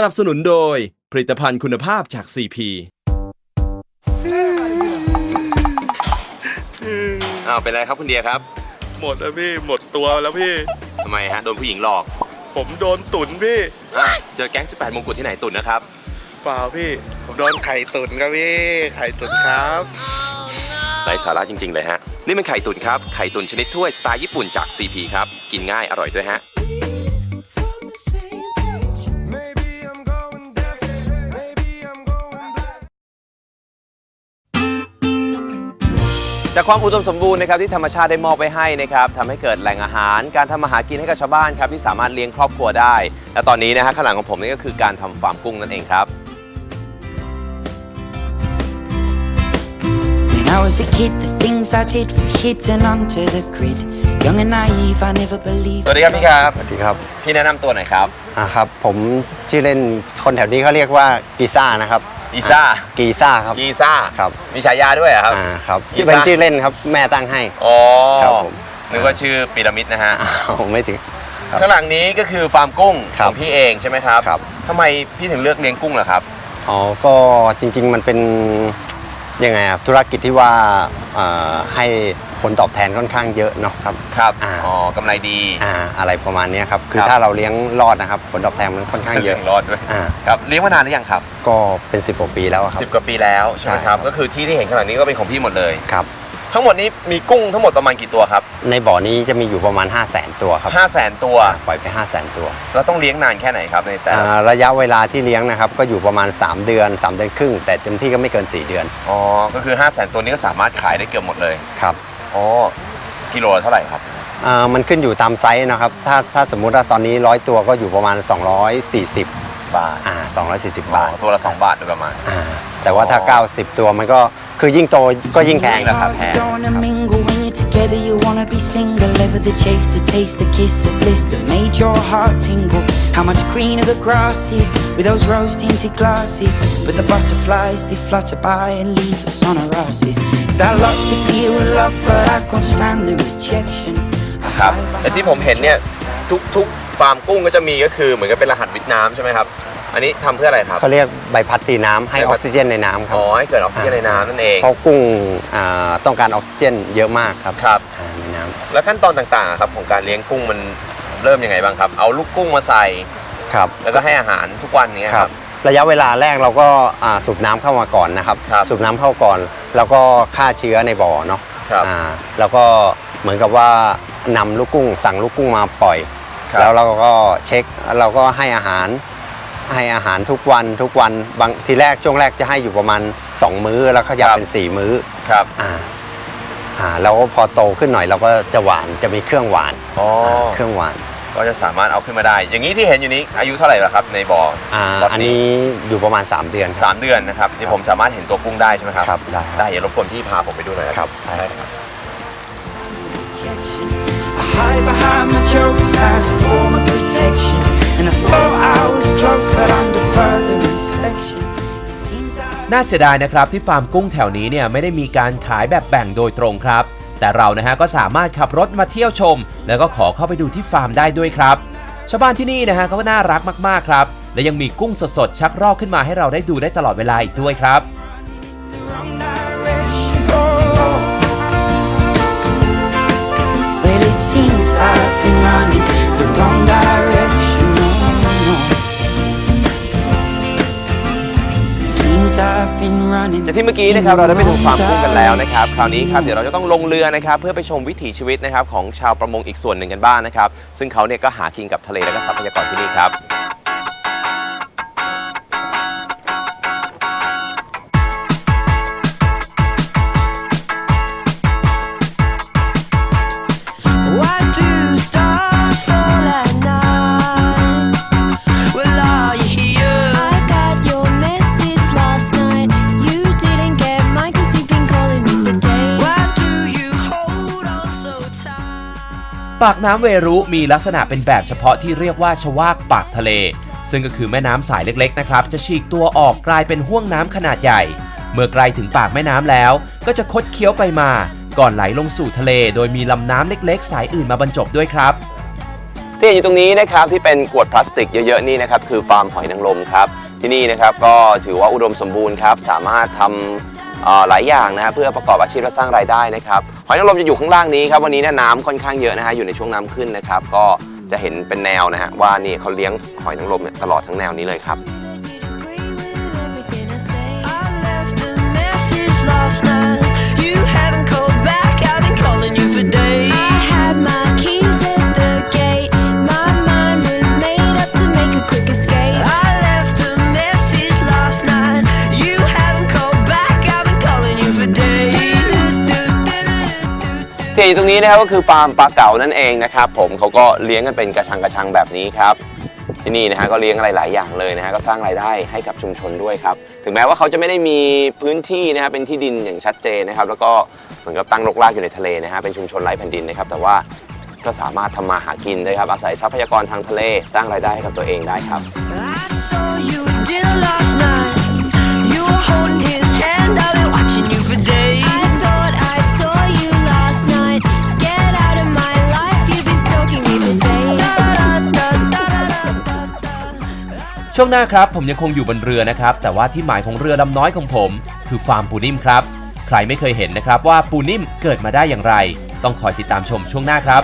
สนับสนุนโดยผลิตภัณฑ์คุณภาพจาก CP อ้าวเป็นไรครับคุณเดียครับหมดแล้วพี่หมดตัวแล้วพี่ ทำไมฮะโดนผู้หญิงหลอกผมโดนตุนพี่อะเจอแก๊ง 18มงกุฎที่ไหนตุนนะครับ เปล่าพี่ ผมโดนไข่ตุนครับพี่ ไข่ตุนครับไร้สาระจริง ๆ เลยฮะ นี่เป็นไข่ตุนครับ ไข่ตุนชนิดถ้วยสไตล์ญี่ปุ่นจาก CP ครับ กินง่ายอร่อยด้วยฮะ จากความอุดมสมบูรณ์นะครับที่ธรรมชาติได้มอบไว้ให้นะครับทำให้เกิดแหล่งอาหาร การทำมาหากินให้กับชาวบ้านครับที่สามารถเลี้ยงครอบครัวได้ และตอนนี้นะฮะข้างหลังของผมนี่ก็คือการทำฟาร์มกุ้งนั่นเองครับ When I was a kid, the things I did were hidden under the grid. Young and naive, I never ส believed. วัสดีครับพี่ครับ สวัสดีครับพี่แนะนำตัวหน่อยครับ อ่าครับ ผมชื่อเล่นคนแถวนี้เขาเรียกว่ากีซ่านะครับ กีซ่าอ่กีซ่าครับ กีซ่า ครับ มีฉายาด้วยเหรอครับ อ่าครับกีซ่า เป็นชื่อเล่นครับแม่ตั้งให้ อ๋อครับผม นึกว่าชื่อพีระมิดนะฮะ อ้าวไม่ถึง ครับข้างหลังนี้ก็คือฟาร์มกุ้งครัขบองพี่เองใช่ไหมครับครับ ทำไมพี่ถึงเลือกเลี้ยงกุ้งล่ะครับ อ๋อก็จริงๆมันเป็นยังไงอะธุรกิจที่ว่าเอ่อให้ ผลตอบแทนค่อนข้างเยอะเนาะครับ ครับ อ่า อ๋อกำไรดี อ่าอะไรประมาณเนี้ยครับ คือครับ ถ้าเราเลี้ยงรอดนะครับ ผลตอบแทนมันค่อนข้างเยอะลี้งรอดด้วย อ่า ครับเลี้ยงมานานหรือยังครับ ก็เป็น 10กว่าปีแล้วอะครับสิบกว่าปีแล้วใช่ไหมใช่คครัรับ บ ก็คือที่ที่เห็นข้างหลังนี้ก็เป็นของพี่หมดเลย ครับ ทั้งหมดนี้มีกุ้งทั้งหมดประมาณกี่ตัวครับในบ่อนี้จะมีอยู่ประมาณ 5 0 0แสนตัวครับ 5 0 0แสนตัว อ่าปล่อยไป 5 0 0แสนตัวแล้วต้องเลี้ยงนานแค่ไหนครับในแต่ละอ่าระยะเวลาที่เลี้ยงนะครับ ก็อยู่ประมาณ 3 เดือน 3 เดือนครึ่ง แต่เต็มที่ก็ไม่เกิน 4 เดือน อ๋อ ก็คือ 5 0 0แสนตัวนี้ก็สามารถขายได้เกือบหมดเลย ครับ อ๋อกิโลละเท่าไหร่ครับ อ่ามันขึ้นอยู่ตามไซส์นะครับ ถ้าถ้าสมมุติว่าตอนนี้100ตัวก็อยู่ประมาณ 240 บาทอ่า 240อ๋อบาทตัวละ2บาทโดยประมาณ อ่าแต่ว่าถ้าอ๋อ90 ตัวมันก็คือยิ่งโตก็ยิ่งแพงร าคาแพง Don't wanna mingle when you're together, you wanna be single. Ever the chase to taste the kiss of bliss that made your heart tingle. How much greener the grass is with those rose tinted glasses. But the butterflies, they flutter by and leave us on our asses. Cause I love to feel love, but I can't stand the rejection. ครับแต่ที่ผมเห็นเนี่ยทุกทุกฟาร์มกุ้งก็จะมีก็คือเหมือนกับเป็นรหัสวิทน้ำใช่ไหมครับ อันนี้ทำเพื่ออะไรครับ เขาเรียกใบพัดตีน้ำให้ใบอพัอดกซิเจนในน้ำครับอ๋อให้เกิดออกซิเจนในน้ำนั่นเอง เพราะกุ้งอ่าต้องการออกซิเจนเยอะมากครับครับ อ่าในน้ำแล้วขั้นตอนต่างๆอะครับของการเลี้ยงกุ้งมันเริ่มยังไงบ้างครับ เอาลูกกุ้งมาใส่ ครับแล้วก็ให้อาหารทุกวันเนี้ยคครัรับ บ ระยะเวลาแรกเราก็อ่าสูบน้ำเข้ามาก่อนนะครับ ครับสูบน้ำเข้าก่อน แล้วก็ฆ่าเชื้อในบ่อเนาะครับอ่าแล้วก็เหมือนกับว่านำลูกกุ้งสั่งลูกกุ้งมาปล่อย ครับ แล้วเราก็เช็คเราก็ให้อาหาร ให้อาหารทุกวันทุกวันบางทีแรกช่วงแรกจะให้อยู่ประมาณ 2 มื้อแล้วขยับเป็น 4 มื้อครับอ่าอ่าแล้วพอโตขึ้นหน่อยเราก็จะหวานจะมีเครื่องหวานอ๋ออ่าเครื่องหวาน ก็จะสามารถเอาขึ้นมาได้ อย่างนี้ที่เห็นอยู่นี้อายุเท่าไหร่แล้วครับในบ่ออ่าตอนอันนี้นี้อยู่ประมาณ 3 เดือนครับสามเดือนนะครับที่ผมสามารถเห็นตัวกุ้งได้ใช่ไหมครับครับได้ครับได้เดี๋ยวรบกวนพี่พาผมไปดูหน่อยนะครับได้ได้ครับ rejection. I hide behind my jokes as a form of protection. And I thought I was close, but under further inspection, it seems I. น่าเสียดายนะครับที่ฟาร์มกุ้งแถวนี้เนี่ยไม่ได้มีการขายแบบแบ่งโดยตรงครับ แต่เรานะฮะก็สามารถขับรถมาเที่ยวชม แล้วก็ขอเข้าไปดูที่ฟาร์มได้ด้วยครับ ชาวบ้านที่นี่นะฮะเขาก็น่ารักมากๆครับ และยังมีกุ้งสดๆชักรอกขึ้นมาให้เราได้ดูได้ตลอดเวลาอีกด้วยครับ the wrong direction. Oh. Well, it seems I've been running the wrong direction. จากที่เมื่อกี้นะครับเราได้ไปดูฟาร์มกุ้งกันแล้วนะครับคราวนี้ครับเดี๋ยวเราจะต้องลงเรือนะครับเพื่อไปชมวิถีชีวิตนะครับของชาวประมงอีกส่วนหนึ่งกันบ้างนะครับซึ่งเขาเนี่ยก็หากินกับทะเลและก็ทรัพยากรที่นี่ครับ ปากน้ำเวรุมีลักษณะเป็นแบบเฉพาะที่เรียกว่าชวากปากทะเล ซึ่งก็คือแม่น้ำสายเล็กๆนะครับ จะฉีกตัวออกกลายเป็นห้วงน้ำขนาดใหญ่ เมื่อไกลถึงปากแม่น้ำแล้ว ก็จะคดเคี้ยวไปมา ก่อนไหลลงสู่ทะเล โดยมีลำน้ำเล็กๆ สายอื่นมาบรรจบด้วยครับ ที่เห็นอยู่ตรงนี้นะครับที่เป็นขวดพลาสติกเยอะๆนี่นะครับคือฟาร์มหอยนางรมครับที่นี่นะครับก็ถือว่าอุดมสมบูรณ์ครับสามารถทำเอ่อหลายอย่างนะฮะเพื่อประกอบอาชีพและสร้างรายได้นะครับ หอยนางรมจะอยู่ข้างล่างนี้ครับวันนี้เนี่ยน้ำค่อนข้างเยอะนะฮะอยู่ในช่วงน้ำขึ้นนะครับก็จะเห็นเป็นแนวนะฮะว่านี่เขาเลี้ยงหอยนางรมเนี่ยตลอดทั้งแนวนี้เลยครับ ที่อยู่ตรงนี้นะครับก็คือฟาร์มปลาเก๋านั่นเองนะครับผมเขาก็เลี้ยงกันเป็นกระชังกระชังแบบนี้ครับที่นี่นะฮะก็เลี้ยงอะไรหลายอย่างเลยนะฮะก็สร้างรายได้ให้กับชุมชนด้วยครับถึงแม้ว่าเขาจะไม่ได้มีพื้นที่นะฮะเป็นที่ดินอย่างชัดเจนนะครับแล้วก็เหมือนกับตั้งรกรากอยู่ในทะเลนะฮะเป็นชุมชนไร้แผ่นดินนะครับแต่ว่าก็สามารถทำมาหากินได้ครับอาศัยทรัพยากรทางทะเล สร้างรายได้ให้กับตัวเองได้ครับ ช่วงหน้าครับผมยังคงอยู่บนเรือนะครับ แต่ว่าที่หมายของเรือลำน้อยของผม คือฟาร์มปูนิ่มครับ ใครไม่เคยเห็นนะครับว่าปูนิ่มเกิดมาได้อย่างไร ต้องคอยติดตามชมช่วงหน้าครับ